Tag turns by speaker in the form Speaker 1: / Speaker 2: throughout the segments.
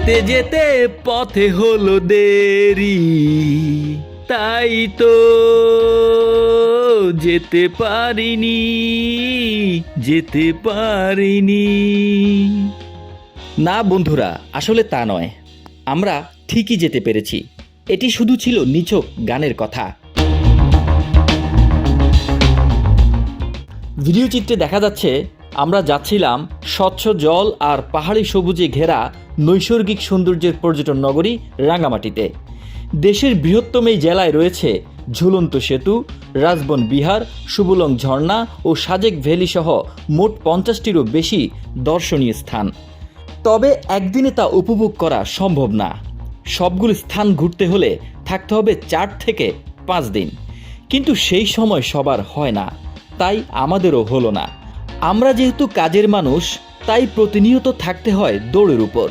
Speaker 1: যেতে যেতে পথে হলো দেরি। তাই তো যেতে পারিনি যেতে পারিনি। না বন্ধুরা, আসলে তা নয়। আমরা ঠিকই যেতে পেরেছি। এটি শুধু ছিল নিছক গানের কথা। ভিডিও চিত্রে দেখা যাচ্ছে আমরা যাচ্ছিলাম স্বচ্ছ জল আর পাহাড়ি সবুজে ঘেরা নৈসর্গিক সৌন্দর্যের পর্যটন নগরী রাঙ্গামাটিতে দেশের বৃহত্তম এই জেলায় রয়েছে ঝুলন্ত সেতু, রাজবন বিহার, সুবুলং ঝর্ণা ও সাজেক ভ্যালি সহ মোট পঞ্চাশটিরও বেশি দর্শনীয় স্থান। তবে একদিনে তা উপভোগ করা সম্ভব না। সবগুলো স্থান ঘুরতে হলে থাকতে হবে চার থেকে পাঁচ দিন। কিন্তু সেই সময় সবার হয় না। তাই আমাদেরও হলো না। আমরা যেহেতু কাজের মানুষ, তাই প্রতিনিয়ত থাকতে হয় দৌড়ের উপর।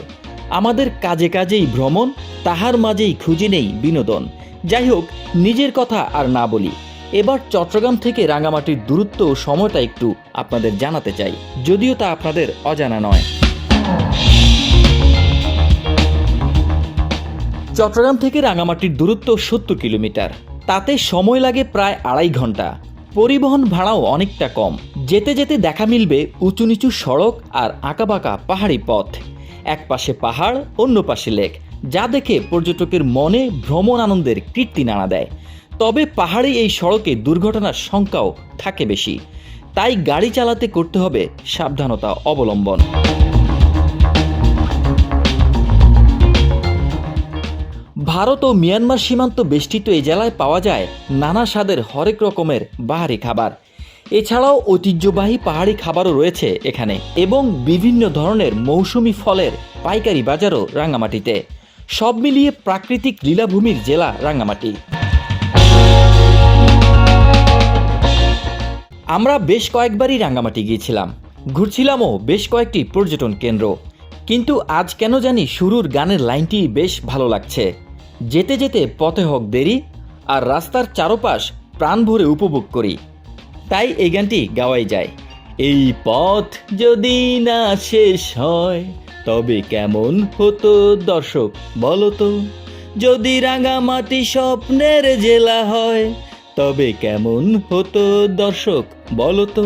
Speaker 1: আমাদের কাজে কাজেই ভ্রমণ, তাহার মাঝেই খুঁজে নেই বিনোদন। যাই হোক, নিজের কথা আর না বলি। এবার চট্টগ্রাম থেকে রাঙামাটির দূরত্ব ও সময়টা একটু আপনাদের জানাতে চাই, যদিও তা আপনাদের অজানা নয়। চট্টগ্রাম থেকে রাঙামাটির দূরত্ব সত্তর কিলোমিটার। তাতে সময় লাগে প্রায় আড়াই ঘণ্টা। পরিবহন ভাড়াও অনেকটা কম। যেতে যেতে দেখা মিলবে উঁচু নিচু সড়ক আর আঁকাবাঁকা পাহাড়ি পথ। এক পাশে পাহাড়, অন্য পাশে লেক, যা দেখে পর্যটকের মনে ভ্রমণ আনন্দের কীর্তি নাড়া দেয়। তবে পাহাড়ে এই সড়কে দুর্ঘটনার সংখ্যাও থাকে বেশি। তাই গাড়ি চালাতে করতে হবে সাবধানতা অবলম্বন। ভারত ও মিয়ানমার সীমান্ত বেষ্টিত এই জেলায় পাওয়া যায় নানা স্বাদের হরেক রকমের বাহারি খাবার। এছাড়াও ঐতিহ্যবাহী পাহাড়ি খাবারও রয়েছে এখানে এবং বিভিন্ন ধরনের মৌসুমি ফলের পাইকারি বাজারও রাঙ্গামাটিতে সব মিলিয়ে প্রাকৃতিক লীলাভূমির জেলা রাঙ্গামাটি আমরা বেশ কয়েকবারই রাঙ্গামাটি গিয়েছিলাম। ঘুরছিলামও বেশ কয়েকটি পর্যটন কেন্দ্র। কিন্তু আজ কেন জানি শুরুর গানের লাইনটি বেশ ভালো লাগছে। যেতে যেতে পথে হোক দেরি, আর রাস্তার চারপাশ প্রাণ ভরে উপভোগ করি। তাই এই গানটি গাওয়াই যায়। এই পথ যদি না শেষ হয়, তবে কেমন হতো দর্শক বলতো যদি রাঙামাটি স্বপ্নের জেলা হয়, তবে কেমন হতো দর্শক বলতো